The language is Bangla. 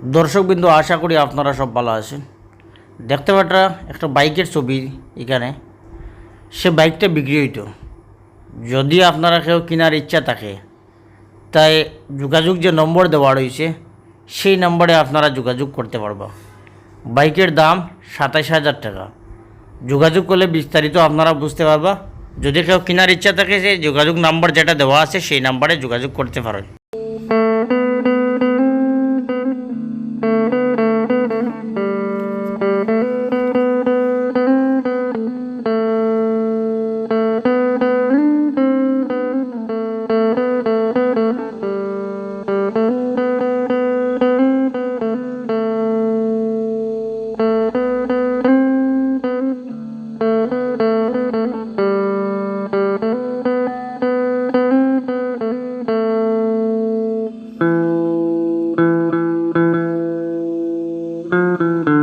দর্শকবিন্দু, আশা করি আপনারা সব ভালো আছেন। দেখতে পাটা একটা বাইকের ছবি এখানে। সে বাইকটা বিক্রি হইতো। যদি আপনারা কেউ কেনার ইচ্ছা থাকে, তাই যোগাযোগ যে নম্বর দেওয়া রয়েছে, সেই নম্বরে আপনারা যোগাযোগ করতে পারবা। বাইকের দাম সাতাইশ হাজার টাকা। যোগাযোগ করলে বিস্তারিত আপনারা বুঝতে পারবা। যদি কেউ কেনার ইচ্ছা থাকে সেই যোগাযোগ নাম্বার যেটা দেওয়া আছে, সেই নাম্বারে যোগাযোগ করতে পারেন Música